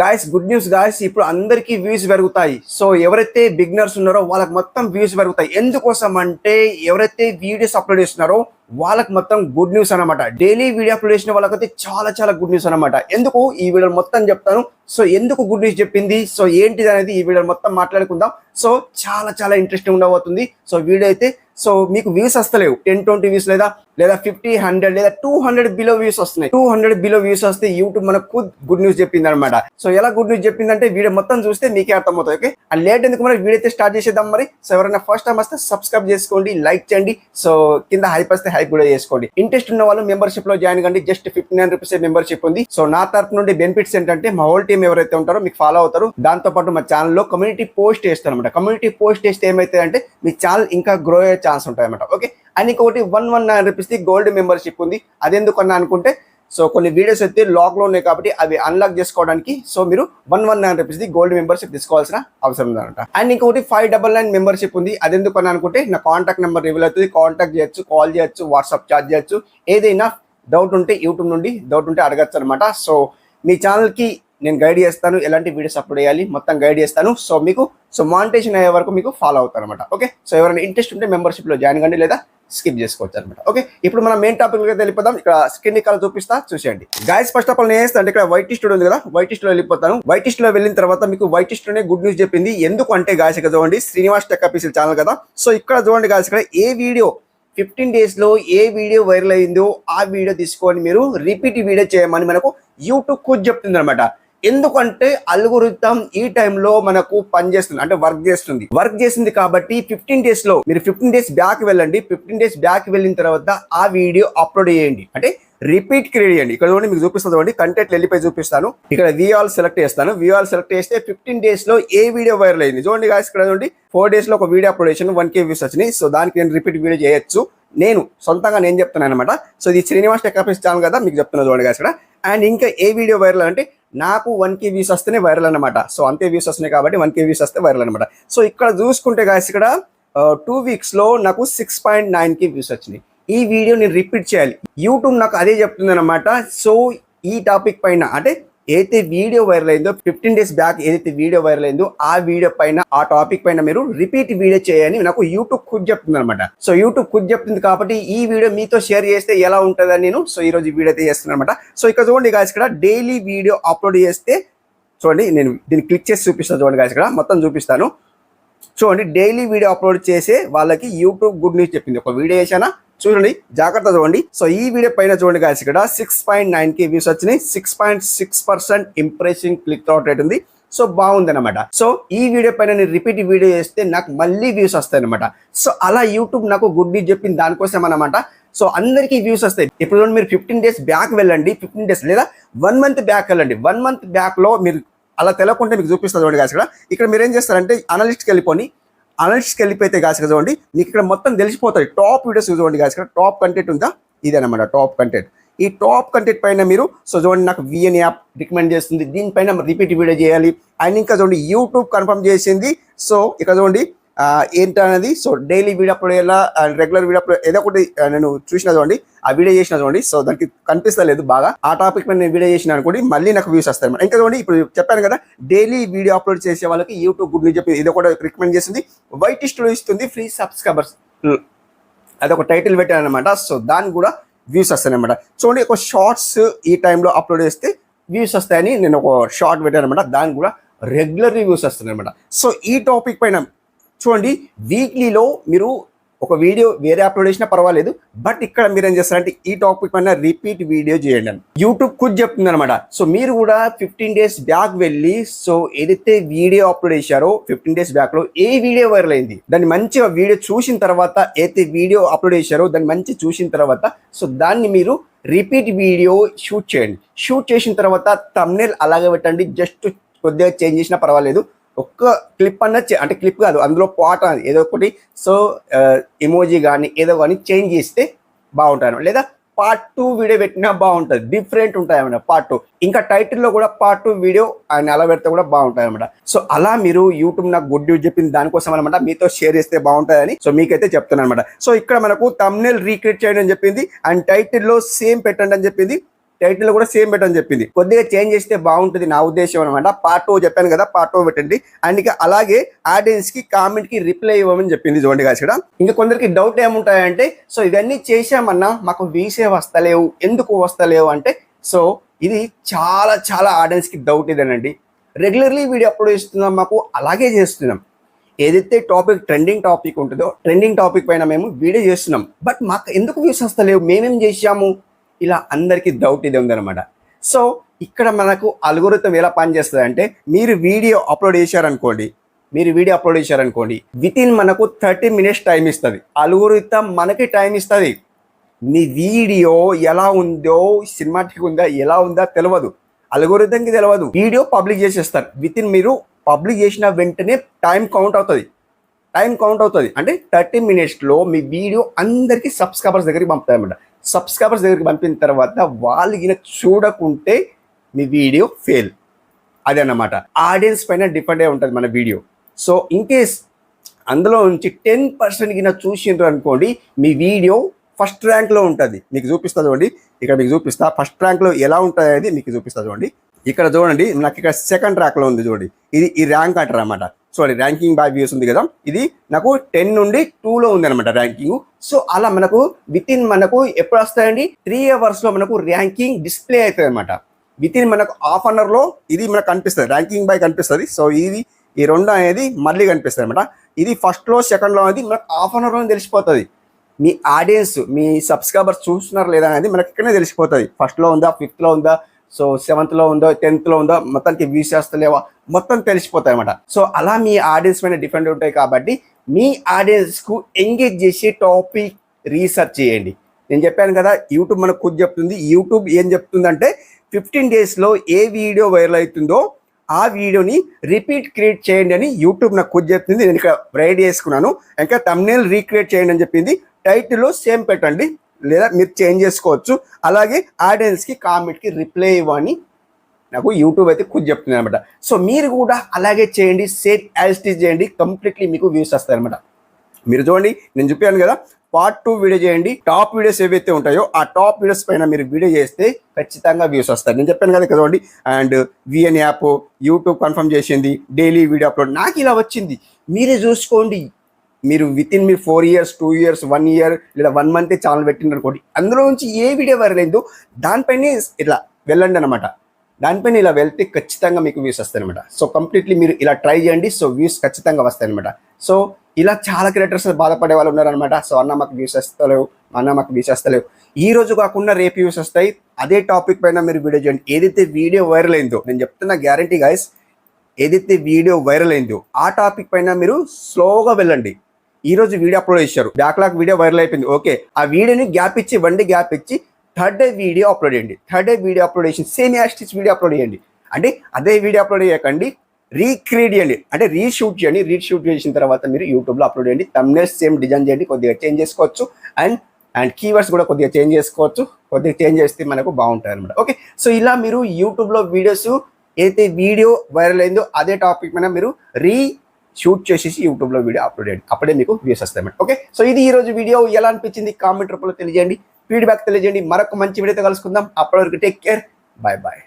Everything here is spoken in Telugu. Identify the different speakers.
Speaker 1: గాయస్ గుడ్ న్యూస్ గాయస్ ఇప్పుడు అందరికీ వ్యూస్ పెరుగుతాయి. సో ఎవరైతే బిగినర్స్ ఉన్నారో వాళ్ళకి మొత్తం వ్యూస్ పెరుగుతాయి. ఎందుకోసం అంటే ఎవరైతే వీడియోస్ అప్లోడ్ చేస్తున్నారో వాళ్ళకి మొత్తం గుడ్ న్యూస్ అనమాట డైలీ వీడియో అప్లోడ్ చేసిన వాళ్ళకైతే చాలా చాలా గుడ్ న్యూస్ అనమాట ఎందుకు? ఈ వీడియో మొత్తం చెప్తాను. సో ఎందుకు గుడ్ న్యూస్ చెప్పింది? సో ఏంటిది అనేది ఈ వీడియో మొత్తం మాట్లాడుకుందాం. సో చాలా చాలా ఇంట్రెస్టింగ్ ఉండబోతుంది. సో వీడియో అయితే సో మీకు వ్యూస్ వస్తలేవు. టెన్ ట్వంటీ వ్యూస్ లేదా లేదా ఫిఫ్టీ హండ్రెడ్ లేదా టూ హండ్రెడ్ బిలో వ్యూస్ వస్తున్నాయి. టూ హండ్రెడ్ బిలో వ్యూస్ వస్తే యూట్యూబ్ మనకు గుడ్ న్యూస్ చెప్పింది అనమాట సో ఎలా గుడ్ న్యూస్ చెప్పిందంటే వీడియో మొత్తం చూస్తే మీకే అర్థమవుతుంది ఓకే అండ్ లేట్ ఎందుకు మరి? వీడియో అయితే స్టార్ట్ చేసేద్దాం మరి. సో ఎవరైనా ఫస్ట్ టైం వస్తే సబ్స్క్రైబ్ చేసుకోండి లైక్ చేయండి. సో కింద హైప్ వస్తే హైప్ కూడా చేసుకోండి. ఇంట్రెస్ట్ ఉన్న వాళ్ళు మెంబర్షిప్లో జాయిన్ కండి. Just fifty nine rupees membership ఉంది. సో నా తరపు నుండి బెనిఫిట్స్ ఏంటంటే మా హోల్ టీమ్ ఎవరైతే ఉంటారో మీకు ఫాలో అవుతారు. దాంతో పాటు మా ఛానల్లో కమ్యూనిటీ పోస్ట్ చేస్తాను అనమాట కమ్యూనిటీ పోస్ట్ చేస్తే ఏమైతే అంటే మీ ఛానల్ ఇంకా గ్రో అయ్యే ఛాన్స్ ఉంటాయి అనమాట ఓకే అండ్ ఇంకొకటి one one nine rupees the gold membership ఉంది. అది ఎందుకన్నా అనుకుంటే సో కొన్ని వీడియోస్ అయితే లాక్లో ఉన్నాయి కాబట్టి అవి అన్లాక్ చేసుకోవడానికి సో మీరు one one nine rupees the gold membership తీసుకోవాల్సిన అవసరం ఉందన్నమాట. అండ్ ఇంకొకటి ఫైవ్ డబల్ నైన్ మెంబర్షిప్ ఉంది. అది ఎందుకు అని అనుకుంటే నా కాంటాక్ట్ నెంబర్ రివీల్ అవుతుంది. కాంటాక్ట్ చేయొచ్చు కాల్ చేయొచ్చు వాట్సాప్ ఛార్జ్ చేయొచ్చు. ఏదైనా డౌట్ ఉంటే యూట్యూబ్ నుండి డౌట్ ఉంటే అడగచ్చు అనమాట సో మీ ఛానల్కి నేను గైడ్ చేస్తాను. ఎలాంటి వీడియోస్ అప్లోడ్ చేయాలి మొత్తం గైడ్ చేస్తాను. సో మీకు సో మానిటేషన్ అయ్యే వరకు మీకు ఫాలో అవుతారు అనమాట ఓకే సో ఎవరైనా ఇంట్రెస్ట్ ఉంటే మెంబర్షిప్లో జాయిన్ కండి లేదా స్కిప్ చేసుకోవచ్చు అనమాట ఓకే ఇప్పుడు మనం మెయిన్ టాపిక్ అయితే వెళ్ళిపోదాం. ఇక్కడ స్కిన్ కలర్ చూపిస్తా చూసేయండి. గాయస్ ఫస్ట్ ఆఫ్ ఆల్ నేను చేస్తాను ఇక్కడ వైట్ స్టూడియో ఉంది కదా వైట్లో వెళ్ళిపోతాను. వైట్లో వెళ్ళిన తర్వాత మీకు వైట్లోనే గుడ్ న్యూస్ చెప్పింది. ఎందుకు అంటే గాయస్ ఇక్కడ చూడండి శ్రీనివాస్ టెక్ ఆఫీసర్ ఛానల్ కదా. సో ఇక్కడ చూడండి గాయస్ ఇక్కడ ఏ వీడియో ఫిఫ్టీన్ డేస్లో ఏ వీడియో వైరల్ అయిందో ఆ వీడియో తీసుకొని మీరు. రిపీట్ వీడియో చేయమని మనకు యూట్యూబ్ కూర్చు చెప్తుంది అనమాట ఎందుకంటే అల్గోరిథం ఈ టైంలో మనకు పనిచేస్తుంది అంటే వర్క్ చేస్తుంది. వర్క్ చేసింది కాబట్టి ఫిఫ్టీన్ డేస్లో మీరు ఫిఫ్టీన్ డేస్ బ్యాక్ వెళ్ళండి. ఫిఫ్టీన్ డేస్ బ్యాక్ వెళ్ళిన తర్వాత ఆ వీడియో అప్లోడ్ చేయండి. అంటే రిపీట్ క్రియేట్ చేయండి. ఇక్కడ చూడండి మీకు చూపిస్తుంది చూడండి కంటెంట్ వెళ్ళిపోయి చూపిస్తాను. ఇక్కడ విఆల్ సెలెక్ట్ చేస్తాను. విఆల్ సెలెక్ట్ చేస్తే ఫిఫ్టీన్ డేస్లో ఏ వీడియో వైరల్ అయింది? చూడండి guys ఇక్కడ చూడండి ఫోర్ డేస్లో ఒక వీడియో అప్లోడ్ చేసాను వన్ కే వ్యూస్ వచ్చినాయి. సో దానికి నేను రిపీట్ వీడియో చేయొచ్చు. నేను సొంతంగా నేను చెప్తున్నాను అనమాట సో ఇది శ్రీనివాస్ టెక్ ఆఫీస్ ఛానల్ కదా మీకు చెప్తున్నా చూడండి guys ఇక్కడ. అండ్ ఇంకా ఏ వీడియో వైరల్ అంటే నాకు వన్ కే వ్యూస్ వస్తేనే వైరల్ అనమాట సో అంతే వ్యూస్ వస్తున్నాయి కాబట్టి వన్ కే వ్యూస్ వస్తే వైరల్ అనమాట సో ఇక్కడ చూసుకుంటే గాయస్ ఇక్కడ uh, టూ వీక్స్లో నాకు six point nine K views వచ్చినాయి. ఈ వీడియో నేను రిపీట్ చేయాలి. యూట్యూబ్ నాకు అదే చెప్తుంది అనమాట సో ఈ టాపిక్ పైన అంటే ఏదైతే వీడియో వైరల్ అయిందో ఫిఫ్టీన్ డేస్ బ్యాక్ ఏదైతే వీడియో వైరల్ అయిందో ఆ వీడియో పైన ఆ టాపిక్ పైన మీరు రిపీట్ వీడియో చేయని నాకు యూట్యూబ్ కుడ్ చెప్తుంది అనమాట సో యూట్యూబ్ కుడ్ చెప్తుంది కాబట్టి ఈ వీడియో మీతో షేర్ చేస్తే ఎలా ఉంటుందని నేను సో ఈ రోజు వీడియో అయితే చేస్తున్నాను అనమాట సో ఇక్కడ చూడండి guys ఇక్కడ డైలీ వీడియో అప్లోడ్ చేస్తే చూడండి నేను దీన్ని క్లిక్ చేసి చూపిస్తాను చూడండి guys ఇక్కడ మొత్తం చూపిస్తాను. చూడండి డైలీ వీడియో అప్లోడ్ చేసే వాళ్ళకి యూట్యూబ్ గుడ్ న్యూస్ చెప్పింది. ఒక వీడియో చేశానా? చూడండి జాగ్రత్త చూడండి. సో ఈ వీడియో పైన చూడండి కాదు ఇక్కడ six point nine K views వచ్చినాయి. Six point six percent impressing click out rate ఉంది. సో బాగుంది అనమాట సో ఈ వీడియో పైన నేను రిపీట్ వీడియో చేస్తే నాకు మళ్ళీ వ్యూస్ వస్తాయి అనమాట సో అలా యూట్యూబ్ నాకు గుడ్ న్యూస్ చెప్పింది దానికోసం అనమాట సో అందరికీ వ్యూస్ వస్తాయి. ఇప్పుడు మీరు ఫిఫ్టీన్ డేస్ బ్యాక్ వెళ్ళండి. ఫిఫ్టీన్ డేస్ లేదా వన్ మంత్ బ్యాక్ వెళ్ళండి. వన్ మంత్ బ్యాక్లో మీరు అలా తెలకుంటే మీకు చూపిస్తుంది చూడండి ఇక్కడ. ఇక్కడ మీరు ఏం చేస్తారంటే అనలిస్ట్కి వెళ్ళిపోయి అనలిస్ట్కి వెళ్ళిపోతే గాస్ చూడండి మీకు ఇక్కడ మొత్తం తెలిసిపోతుంది టాప్ వీడియోస్ చూడండి గాస్ ఇక్కడ టాప్ కంటెంట్ ఉందా? ఇదేనమాట టాప్ కంటెంట్ ఈ టాప్ కంటెంట్ పైన మీరు సో చూడండి నాకు విఎన్ యాప్ రికమెండ్ చేస్తుంది. దీనిపైన రిపీట్ వీడియో చేయాలి. అండ్ ఇంకా చూడండి యూట్యూబ్ కన్ఫర్మ్ చేసింది. సో ఇక్కడ చూడండి ఏంటనేది? సో డైలీ వీడియో అప్లోడ్ చేయాలా? అండ్ రెగ్యులర్ వీడియో అప్లోడ్ ఏదో ఒకటి నేను చూసిన చూడండి ఆ వీడియో చేసిన చూడండి. సో దానికి కనిపిస్తలేదు బాగా. ఆ టాపిక్ మీద నేను వీడియో చేసిన అనుకోండి మళ్ళీ నాకు వ్యూస్ వస్తాయి ఇంకా చూడండి ఇప్పుడు చెప్పాను కదా డైలీ వీడియో అప్లోడ్ చేసే వాళ్ళకి యూట్యూబ్ గుడ్ న్యూస్ చెప్పి ఇది కూడా రికమెండ్ చేసింది వైట్ స్టూడియో ఇస్తుంది ఫ్రీ సబ్స్క్రైబర్స్ అదొక టైటిల్ పెట్టాను అనమాట సో దానికి కూడా వ్యూస్ వస్తాయి అనమాట చూడండి ఒక షార్ట్స్ ఈ టైంలో అప్లోడ్ చేస్తే వ్యూస్ వస్తాయని నేను ఒక షార్ట్ పెట్టాను అనమాట దానికి కూడా రెగ్యులర్ వ్యూస్ వస్తాయి అనమాట సో ఈ టాపిక్ పైన చూడండి వీక్లీలో మీరు ఒక వీడియో వేరే అప్లోడ్ చేసినా పర్వాలేదు బట్ ఇక్కడ మీరు ఏం చేస్తారంటే ఈ టాపిక్ పైన రిపీట్ వీడియో చేయండి అని. యూట్యూబ్ కుది చెప్తుంది అనమాట సో మీరు కూడా ఫిఫ్టీన్ డేస్ బ్యాక్ వెళ్ళి సో ఏదైతే వీడియో అప్లోడ్ చేశారో ఫిఫ్టీన్ డేస్ బ్యాక్లో ఏ వీడియో వైరల్ అయింది దాన్ని మంచిగా వీడియో చూసిన తర్వాత ఏదైతే వీడియో అప్లోడ్ చేశారో దాన్ని మంచి చూసిన తర్వాత సో దాన్ని మీరు రిపీట్ వీడియో షూట్ చేయండి. షూట్ చేసిన తర్వాత తమ్నేల్ అలాగే పెట్టండి జస్ట్ కొద్దిగా చేంజ్ చేసినా పర్వాలేదు. ఒక్క క్లిప్ అన్న చే- అంటే క్లిప్ కాదు అందులో పాట ఏదో ఒకటి సో ఇమోజీ కానీ ఏదో కానీ చేంజ్ చేస్తే బాగుంటాను లేదా పార్ట్ టూ వీడియో పెట్టినా బాగుంటుంది డిఫరెంట్ ఉంటాయి అన్నమాట పార్ట్ టూ ఇంకా టైటిల్లో కూడా పార్ట్ టూ వీడియో ఆయన అలా పెడితే కూడా బాగుంటుంది అనమాట సో అలా మీరు యూట్యూబ్ నాకు గుడ్ న్యూస్ చెప్పింది దానికోసం అనమాట మీతో షేర్ చేస్తే బాగుంటుందని సో మీకైతే చెప్తున్నాను అనమాట సో ఇక్కడ మనకు తమ్నెల్ రీక్రియేట్ చేయడం అని చెప్పింది అండ్ టైటిల్లో సేమ్ పెట్టండి అని చెప్పింది టైటిల్ కూడా సేమ్ పెట్టని చెప్పింది. కొద్దిగా చేంజ్ చేస్తే బాగుంటుంది నా ఉద్దేశం అనమాట పార్ట్ టూ చెప్పాను కదా పార్ట్ టూ పెట్టండి. అండ్ ఇక అలాగే ఆడియన్స్కి కామెంట్కి రిప్లై ఇవ్వమని చెప్పింది చూడండి guys ఇక్కడ ఇంకా కొందరికి డౌట్ ఏముంటాయంటే సో ఇవన్నీ చేశామన్నా మాకు వీసే వస్తలేవు. ఎందుకు వస్తలేవు? అంటే సో ఇది చాలా చాలా ఆడియన్స్కి డౌట్ ఇదేనండి. రెగ్యులర్లీ వీడియో అప్లోడ్ చేస్తున్నాం మాకు అలాగే చేస్తున్నాం. ఏదైతే టాపిక్ ట్రెండింగ్ టాపిక్ ఉంటుందో ట్రెండింగ్ టాపిక్ పైన మేము వీడియో చేస్తున్నాం. బట్ మాకు ఎందుకు వ్యూస్ వస్తలేవు? మేమేం చేశాము? ఇలా అందరికీ డౌట్ ఇది ఉందన్నమాట. సో ఇక్కడ మనకు అల్గోరితం ఎలా పనిచేస్తుంది అంటే మీరు వీడియో అప్లోడ్ చేశారనుకోండి మీరు వీడియో అప్లోడ్ చేశారనుకోండి విత్ ఇన్ మనకు థర్టీ మినిట్స్ టైం ఇస్తుంది. అల్గోరితం మనకి టైం ఇస్తుంది. మీ వీడియో ఎలా ఉందో సినిమాటిక్ ఉందా ఎలా ఉందా తెలియదు అల్గోరిథంకి తెలియదు వీడియో పబ్లిక్ చేసేస్తారు. విత్ ఇన్ మీరు పబ్లిక్ చేసిన వెంటనే టైం కౌంట్ అవుతుంది. టైం కౌంట్ అవుతుంది. అంటే థర్టీ మినిట్స్లో మీ వీడియో అందరికీ సబ్స్క్రైబర్స్ దగ్గరికి పంపుతాయన్నమాట. సబ్స్క్రైబర్స్ దగ్గరికి పంపిన తర్వాత వాళ్ళు ఈయన చూడకుంటే మీ వీడియో ఫెయిల్ అన్నమాట. ఆడియన్స్ పైన డిపెండ్ అయి ఉంటుంది మన వీడియో. సో ఇన్ కేస్ అందులో నుంచి టెన్ పర్సెంట్ గిన చూసిండ్రు అనుకోండి మీ వీడియో ఫస్ట్ ర్యాంక్లో ఉంటుంది. మీకు చూపిస్తా చూడండి. ఇక్కడ మీకు చూపిస్తా. ఫస్ట్ ర్యాంక్లో ఎలా ఉంటుంది అనేది మీకు చూపిస్తా చూడండి. ఇక్కడ చూడండి నాకు ఇక్కడ సెకండ్ ర్యాంక్లో ఉంది చూడండి. ఇది ఈ ర్యాంక్ అంటారు అన్నమాట. సారీ ర్యాంకింగ్ బై వ్యూస్ ఉంది కదా. ఇది నాకు టెన్ నుండి టూలో ఉంది అనమాట ర్యాంకింగ్ సో అలా మనకు విత్ ఇన్ మనకు ఎప్పుడు వస్తాయండి? త్రీ అవర్స్లో మనకు ర్యాంకింగ్ డిస్ప్లే అవుతుంది అనమాట విత్ ఇన్ మనకు హాఫ్ అన్ అవర్లో ఇది మనకు కనిపిస్తుంది. ర్యాంకింగ్ బై కనిపిస్తుంది. సో ఇది ఈ రెండు అనేది మళ్ళీ కనిపిస్తుంది అనమాట ఇది ఫస్ట్లో సెకండ్లో అనేది మనకు హాఫ్ అన్ అవర్లో తెలిసిపోతుంది. మీ ఆడియన్స్ మీ సబ్స్క్రైబర్స్ చూస్తున్నారు లేదా అనేది మనకి ఇక్కడనే తెలిసిపోతుంది. ఫస్ట్లో ఉందా ఫిఫ్త్లో ఉందా సో సెవెంత్లో ఉందో టెన్త్లో ఉందో మొత్తానికి వ్యూస్ చేస్తలేవో మొత్తం తెలిసిపోతాయి అనమాట సో అలా మీ ఆడియన్స్ పైన డిపెండ్ ఉంటాయి కాబట్టి మీ ఆడియన్స్కు ఎంగేజ్ చేసే టాపిక్ రీసెర్చ్ చేయండి. నేను చెప్పాను కదా యూట్యూబ్ మనకు కొద్ది చెప్తుంది. యూట్యూబ్ ఏం చెప్తుందంటే ఫిఫ్టీన్ డేస్లో ఏ వీడియో వైరల్ అవుతుందో ఆ వీడియోని రిపీట్ క్రియేట్ చేయండి అని యూట్యూబ్ నాకు కొద్ది చెప్తుంది. నేను ఇక్కడ రైడ్ చేసుకున్నాను ఇంకా తమ్నేల్ రీక్రియేట్ చేయండి అని చెప్పింది. టైటిల్లో సేమ్ పెట్టండి. లేదా మీరు చేంజ్ చేసుకోవచ్చు. అలాగే ఆడియన్స్కి కామెంట్కి రిప్లై ఇవ్వని నాకు యూట్యూబ్ అయితే కుది చెప్తుంది అనమాట. సో మీరు కూడా అలాగే చేయండి. సేమ్ యాజ్ చేయండి. కంప్లీట్లీ మీకు వ్యూస్ వస్తాయి అనమాట. మీరు చూడండి నేను చెప్పాను కదా పార్ట్ టూ వీడియో చేయండి. టాప్ వీడియోస్ ఏవైతే ఉంటాయో ఆ టాప్ వీడియోస్ పైన మీరు వీడియో చేస్తే ఖచ్చితంగా వ్యూస్ వస్తాయి. నేను చెప్పాను కదా చూడండి and VN app YouTube confirm చేసింది డైలీ వీడియో అప్లోడ్. నాకు ఇలా వచ్చింది. మీరే చూసుకోండి. మీరు విత్ ఇన్ మీ four years two years one year లేదా వన్ మంత్ ఛానల్ పెట్టిండ్రు అందులో నుంచి ఏ వీడియో వైరల్ అయిందో దానిపైనే ఇట్లా వెళ్ళండి అనమాట దానిపైన ఇలా వెళ్తే ఖచ్చితంగా మీకు వ్యూస్ వస్తాయి అనమాట సో కంప్లీట్లీ మీరు ఇలా ట్రై చేయండి సో వ్యూస్ ఖచ్చితంగా వస్తాయి అనమాట సో ఇలా చాలా క్రియేటర్స్ బాధపడే వాళ్ళు ఉన్నారనమాట సో అన్న మాకు వ్యూస్ వస్తలేవు అన్న మాకు వ్యూస్ వస్తలేవు. ఈ రోజు కాకుండా రేపు వ్యూస్ వస్తాయి. అదే టాపిక్ పైన మీరు వీడియో చేయండి. ఏదైతే వీడియో వైరల్ అయిందో నేను చెప్తున్న గ్యారంటీ గాయస్ ఏదైతే వీడియో వైరల్ అయిందో ఆ టాపిక్ పైన మీరు స్లోగా వెళ్ళండి. ఈ రోజు వీడియో అప్లోడ్ చేశారు. బ్యాక్లాగ్ వీడియో వైరల్ అయిపోయింది. ఓకే ఆ వీడియోని గ్యాప్ ఇచ్చి వన్ డే గ్యాప్ ఇచ్చి థర్డ్ డే వీడియో అప్లోడ్ చేయండి. థర్డ్ డే వీడియో అప్లోడ్ చేసి సేమ్ యాస్టిచ్ వీడియో అప్లోడ్ చేయండి. అంటే అదే వీడియో అప్లోడ్ చేయకండి రీక్రియేట్ చేయండి. అంటే రీషూట్ చేయండి. రీషూట్ చేసిన తర్వాత మీరు యూట్యూబ్లో అప్లోడ్ చేయండి. తమ్నేల్స్ సేమ్ డిజైన్ చేయండి. కొద్దిగా చేంజ్ చేసుకోవచ్చు. అండ్ అండ్ కీవర్డ్స్ కూడా కొద్దిగా చేంజ్ చేసుకోవచ్చు. కొద్దిగా చేంజ్ చేస్తే మనకు బాగుంటుంది అనమాట ఓకే సో ఇలా మీరు యూట్యూబ్లో వీడియోస్ ఏదైతే వీడియో వైరల్ అయిందో అదే టాపిక్ మీద మీరు రీ షూట్ చేసేసి యూట్యూబ్లో వీడియో అప్లోడ్ చేయండి. అప్పుడే మీకు వ్యూస్ వస్తాయి ఓకే సో ఇది ఈ రోజు వీడియో ఎలా అనిపించింది? కామెంట్ రూపంలో తెలియజేయండి. ఫీడ్బ్యాక్ తెలియజేయండి. మరొక మంచి వీడియోతో కలుసుకుందాం. అప్పటి వరకు టేక్ కేర్ బాయ్ బాయ్